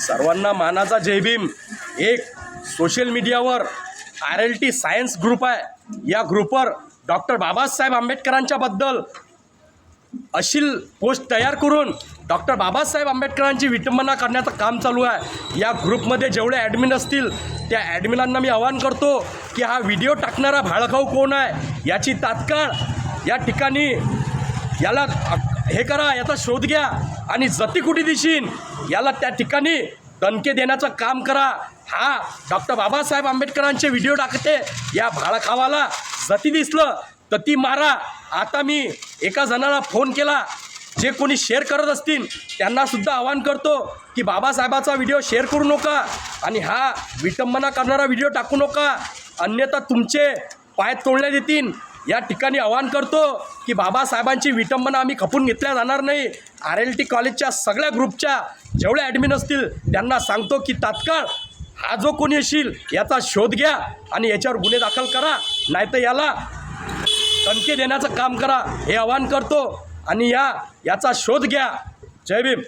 सर्वांना मानाचा जयभीम एक सोशल मीडियावर R L T science group आहे. या ग्रुपवर डॉक्टर बाबासाहेब आंबेडकरांच्या बद्दल अशील पोस्ट तयार करून डॉक्टर बाबासाहेब आंबेडकरांची विटंबना करण्याचं काम चालू आहे. या ग्रुपमध्ये जेवढे ॲडमिन असतील त्या ॲडमिनांना मी आवाहन करतो की हा व्हिडिओ टाकणारा भाळखाऊ कोण आहे? याची तात्काळ या ठिकाणी याला हे करा याचा शोध घ्या आणि जती कुठे दिशीन याला त्या ठिकाणी दणके देण्याचं काम करा. हा डॉक्टर बाबासाहेब आंबेडकरांचे व्हिडिओ टाकते या भाळखावाला जती दिसलं तर ती मारा. आता मी एका जणाला फोन केला जे कोणी शेअर करत असतील त्यांनासुद्धा आवाहन करतो की बाबासाहेबाचा व्हिडिओ शेअर करू नका आणि हा विटंबना करणारा व्हिडिओ टाकू नका. अन्यथा तुमचे पाय तोडण्यात येतील. या ठिकाणी आवाहन करतो की बाबासाहेबांची विटंबना आम्ही खपून घेतल्या जाणार नाही. आर एल टी कॉलेजच्या सगळ्या ग्रुपच्या जेवढ्या ॲडमिन असतील त्यांना सांगतो की तात्काळ हा जो कोणी येशील याचा शोध घ्या आणि याच्यावर गुन्हे दाखल करा. नाहीतर याला टणके देण्याचं काम करा हे आवाहन करतो. आणि या याचा शोध घ्या. जय भीम.